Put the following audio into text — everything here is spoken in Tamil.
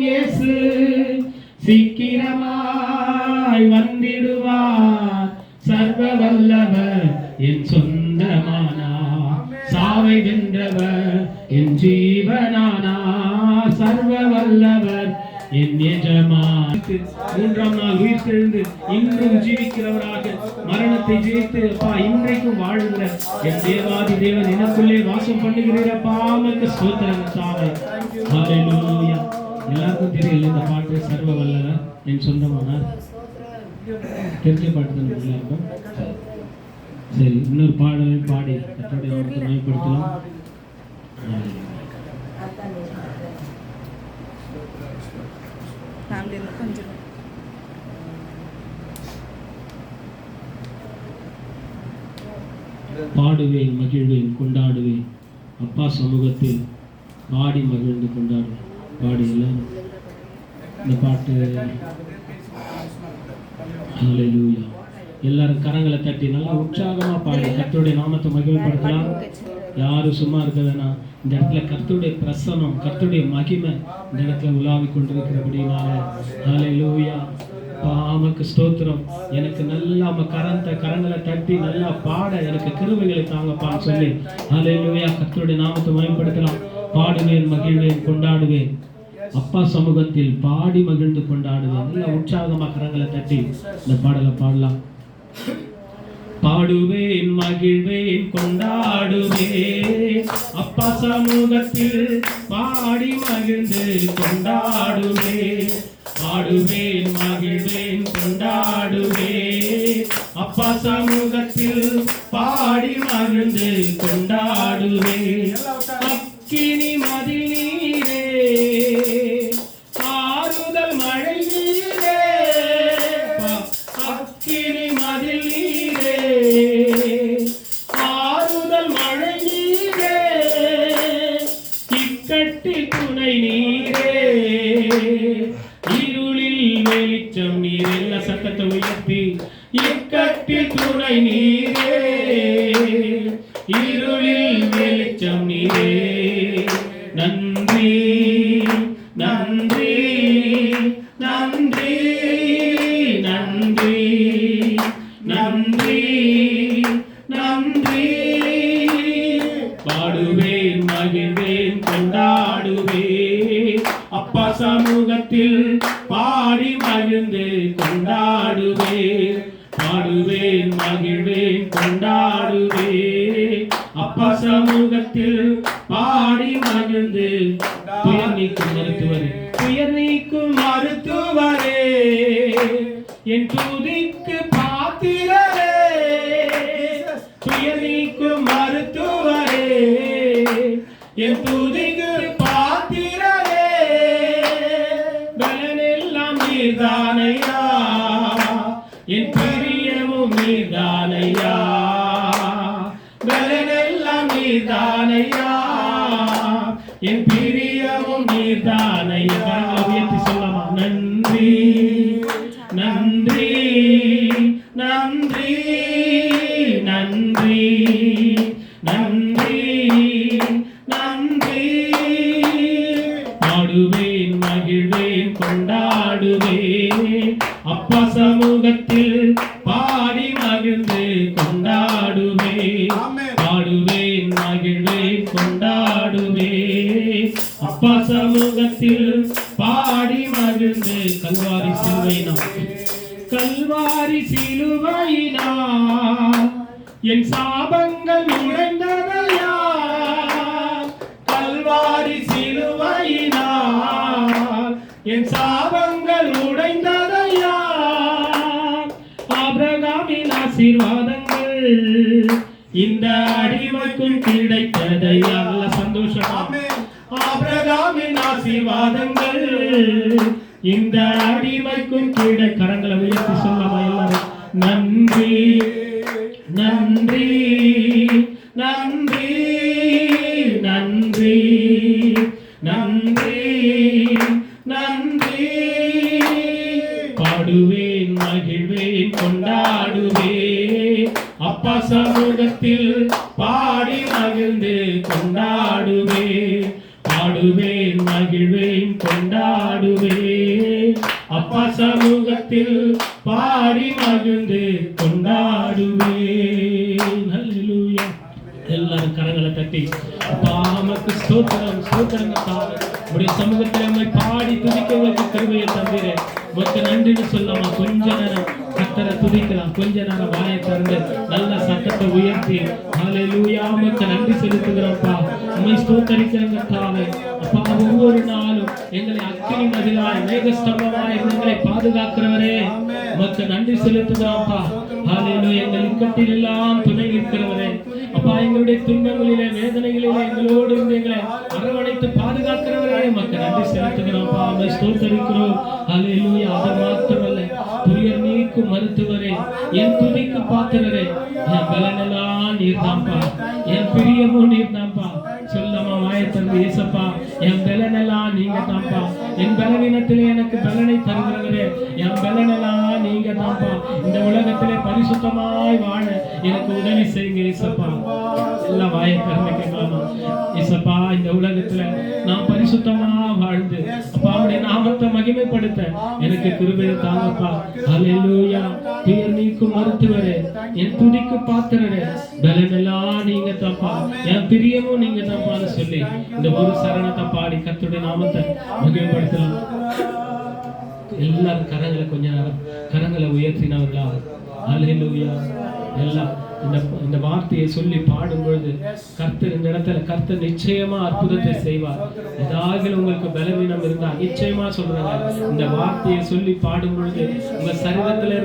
இயேசு. சீக்கிரமாய் வந்திடுவார் சர்வ வல்லவர் என் சொந்தமானா. சாவை வென்றவர் என் ஜீவனானா. சர்வ வல்லவர் மூன்றாம் நாள் உயிர்த்தெழுந்து இன்றும் ஜீவிக்கிறவராக மரணத்தை ஜெயித்து அப்பா இன்றைக்கும் வாழ்கிற என் தேவாதி தேவன் எனக்குள்ளே வாசம் பண்ணுகிறீரப்பா உமக்கு ஸ்தோத்திரம் சாவை எல்லாருக்கும் தெரியல இந்த பாட்டு சர்வ வல்லர என் சொந்தமான தெரிஞ்ச பாட்டு தான் எல்லாருக்கும்? சரி இன்னொரு பாடலையும் பாடி கத்தோடைய நாமத்தை ஃபேமிலியில் கொஞ்சம். பாடுவேன் மகிழ்வேன் கொண்டாடுவேன். அப்பா சமூகத்தில் பாடி மகிழ்ந்து கொண்டாடுவேன். பாடி எல்லாம் இந்த பாட்டு. ஹalleluya எல்லாரும் கரங்களை தட்டி நல்லா உற்சாகமா பாடு கர்த்தருடைய நாமத்தை மகிமைப்படுத்தலாம். யாரும் சும்மா இருக்க வேணாம் இந்த இடத்துல கர்த்தருடைய பிரசனம் கர்த்தருடைய மகிமை இந்த இடத்துல உலாவி கொண்டிருக்கிறபடினால. லூயா பாமக்கு ஸ்தோத்திரம். எனக்கு நல்லா நம்ம கரந்த கரங்களை தட்டி நல்லா பாட எனக்கு கிருவைகளை தாங்கப்பான்னு சொல்லி. ஹalleluya கத்தருடைய நாமத்தை மகிமைப்படுத்தலாம். பாடுவேன் மகிழ்வேன் கொண்டாடுவேன். அப்பா சமூகத்தில் பாடி மகிழ்ந்து கொண்டாடுவேன். நல்லா உற்சாகமா கரங்களை தட்டி இந்த பாடலை பாடலாம். பாடுவேன் மகிழ்வேன் கொண்டாடுவேன். அப்பா சமூகத்தில் பாடி மகிழ்ந்து கொண்டாடுவேன். பாடுவேன் மகிழ்வேன் கொண்டாடுவேன். அப்பா சமூகத்தில் பாடி மகிழ்ந்து கொண்டாடுவேன். இக்கட்டில் துணை நீரே இருளில் வெளிச்சம் நீரே. நன்றி நன்றி நன்றி நன்றி நன்றி நன்றி. பாடுவேன் மகிழ்வேன் கொண்டாடுவேன். அப்பா சமூகத்தில் பாடி மகிழ்ந்து கொண்டாடுவேன். பாடுவேன் மகிழ்வேன் கொண்டாடுவேன். அப்பா சமூகத்தில் பாடி மகிழ்ந்து துயர் நீக்கும் மருத்துவரே. துயர் நீக்கும் மருத்துவரே. என் துதிக்கு பாத்திரரே. துயர் நீக்கும் மருத்துவரே. என் துதி நீர்தானையா? என் பிரியமும் நீர்தானையா? உயர்த்தி சொல்லலாமா நன்றி. நன்றி. நன்றி. நன்றி. நன்றி. நன்றி. பாடுவேன் மகிழ்வேன் கொண்டாடுவேன். அப்பா சமூகத்தில் பாடி சமூகத்தில் பாடி மகிழ்ந்து கல்வாரி சிலுவையினா கல்வாரி சிலுவையினா என் சாபங்கள் உடைந்ததையா கல்வாரி சிலுவையினா என் சாபங்கள் உடைந்ததையா ஆபிரகாமின் ஆசீர்வாதங்கள் இந்த அடிமைக்கும் கிடைத்ததையா? ராமின் ஆசீர்வாதங்கள். இந்த அடிமைக்கும் கீழே கரங்களை உயர்த்தி சொல்லமா எல்லாரும்? நன்றி நன்றி நன்றி நன்றி நன்றி நன்றி. பாடுவேன் மகிழ்வேன் கொண்டாடுவேன் அப்பா சமூகத்தில் பாடி மகிழ்ந்து கொண்டாடுவேன் பாடுவேன் மகிழ்வேன் கொண்டாடுவேன். அப்பா சமூகத்தில் பாடி மகிழ்ந்து கொண்டாடுவேன். எல்லாரும் கரங்களை தட்டி பாமக்கு ஸ்தோத்திரம் ஸ்தோத்திரம் உடைய சமூகத்தில் உம்மை பாடி துதிக்க உங்களுக்கு கருமையை தந்தீரே. மொத்த நன்றின்னு சொல்லாமா கொஞ்ச நேரம். கத்தரை துதிக்கலாம். கொஞ்ச நேரம் வாயை திறந்து நல்ல சத்தத்தை உயர்த்தி. அலையிலூயா உமக்கு நன்றி செலுத்துகிறோம்ப்பா. உண்மை ஸ்தோத்தரிக்கிறோம் கர்த்தாவே. அப்பா ஒவ்வொரு நாளும் எங்களை அக்கினி மதிலாய் மேகஸ்தம்பமாய் எங்களை பாதுகாக்கிறவரே. உமக்கு நன்றி செலுத்துகிறோம்ப்பா. ஹalleluya. எங்கள் இக்கட்டில் எல்லாம் துணை நிற்கிறவரே. அப்பா எங்களுடைய துன்பங்களிலே வேதனைகளிலே எங்களோடு இருந்து எங்களை அரவணைத்து பாதுகாக்கிறவரே. உமக்கு நன்றி செலுத்துகிறோம்ப்பா. உண்மை ஸ்தோத்தரிக்கிறோம். ஹalleluya. அதை மாத்திரம் என் துணிக்கு பாத்திரரே என் பலனெல்லாம் நீர் தான்ப்பா என் பிரியமும் நீர் தான்ப்பா சொல்லமா வாயை தந்து ஏசப்பா என் பலனெல்லாம் நீங்க தான்ப்பா என் பலவீனத்திலே எனக்கு பலனை தருகிறவரே என் பலனெல்லாம் நீங்க தான்ப்பா இந்த உலகத்திலே பரிசுத்தமாய் வாழ எனக்கு உதவி செய்யுங்க ஏசப்பா. எல்லாம் வாயை திறந்து கேட்கலாமா ஏசப்பா இந்த உலகத்துல நான் பரிசுத்தமா வாழ்ந்து அப்பா நாமத்தை மகிமைப்படுத்த எனக்கு கிருபையை தாங்கப்பா. ஹalleluya. துயர் நீக்கும் மருத்துவரே என் துதிக்கு பாத்திரரே. பலனெல்லாம் நீங்க தாப்பா என் பிரியமும் நீங்க தாப்பான்னு சொல்லி இந்த ஒரு சரணத்தை பாடி கர்த்தருடைய நாமத்தை மகிமைப்படுத்தலாம். எல்லாரும் கரங்களை கொஞ்ச நேரம் கரங்களை உயர்த்தினவர்களா ஹalleluya எல்லாம் இந்த இந்த வார்த்தையை சொல்லி பாடும் பொழுது கர்த்தர் இந்த இடத்துல கர்த்தர் நிச்சயமா அற்புதத்தை செய்வார். ஏதாவது உங்களுக்கு பலவீனம் இருந்தா நிச்சயமா சொல்றாங்க இந்த வார்த்தையை சொல்லி பாடும் பொழுது உங்க சரீரத்துல